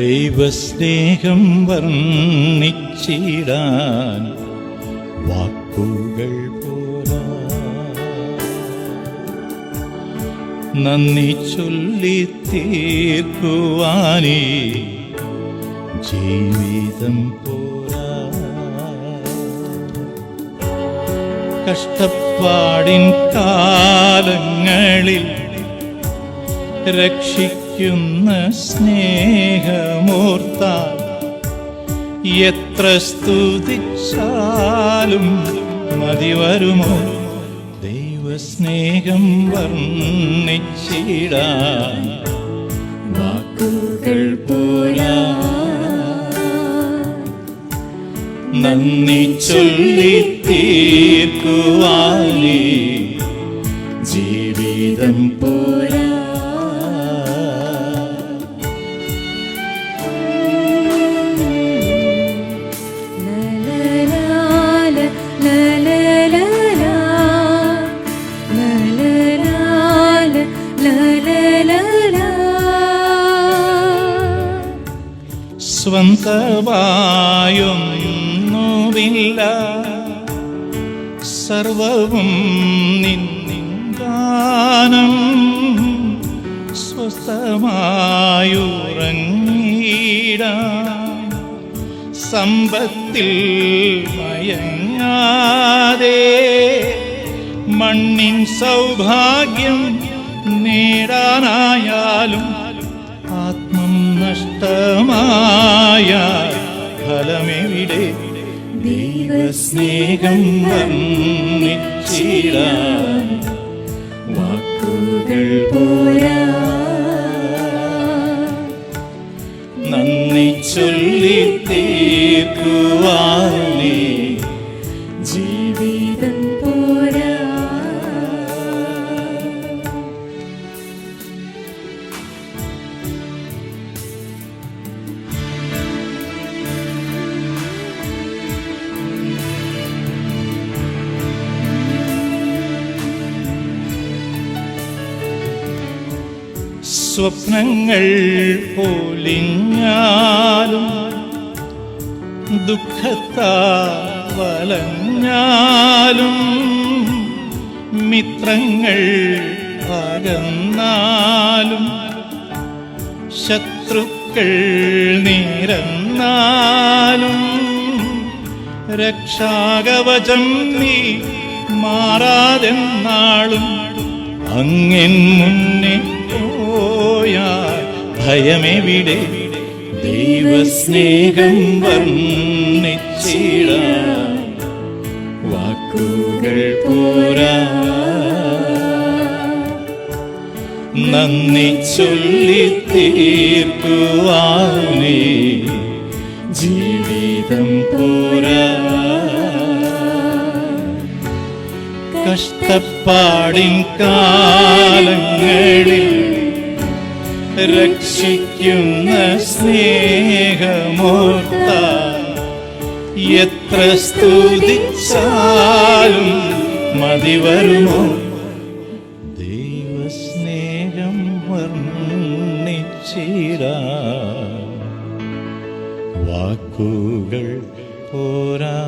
ദൈവസ്നേഹം വർണിച്ചിടാൻ വാക്കുകൾ പോരാ. നന്ദി ചൊല്ലി തീർക്കുവാനേ ജീവിതം പോരാ. കഷ്ടപ്പാടിൻ കാലങ്ങളിൽ രക്ഷിക്കുന്ന സ്നേഹമോർത്താൽ എത്ര സ്തുതിച്ചാലും മതി വരുമോ? ദൈവസ്നേഹം വർണിച്ചിടാൻ വാക്കുകൾ പോരാ. നന്ദി ചൊല്ലി തീർക്കുവാനേ. സ്വന്തമായൊന്നുമില്ല സർവവും നിന്നിന്ദാനം സ്വസ്ഥമായുറങ്ങീട സമ്പത്തിൽ മയങ്ങാതെ മണ്ണിൻ സൗഭാഗ്യം നേടാനായാലും നഷ്ടമായ ഫലമെവിടെ? ദൈവസ്നേഹം വർണിച്ചിടാൻ വാക്കുകൾ പോരാ. നന്ദി ചൊല്ലി തീർക്കുവാനേ സ്വപ്നങ്ങൾ പൊലിഞ്ഞാലും ദുഃഖത്താ വലഞ്ഞാലും മിത്രങ്ങൾ പകന്നാലും ശത്രുക്കൾ നിരന്നാലും രക്ഷാകവചം നീ മാറാതെന്നാളും അങ്ങൻ മുന്നേ പോയാൽ ഭയമെവിടെ? ദൈവസ്നേഹം വർണിച്ചിടാൻ വാക്കുകൾ പോരാ. നന്ദി ചൊല്ലി തീർക്കുവാനേ. ജീവിതം പോരാ. കഷ്ടപ്പാടിൻ കാലങ്ങളിൽ രക്ഷിക്കുന്ന സ്നേഹമോർത്ത. എത്ര സ്തുതിച്ചാലും മതി വരുമോ? ദൈവസ്നേഹം വർണിച്ചിരാ വാക്കുകൾ പോരാ.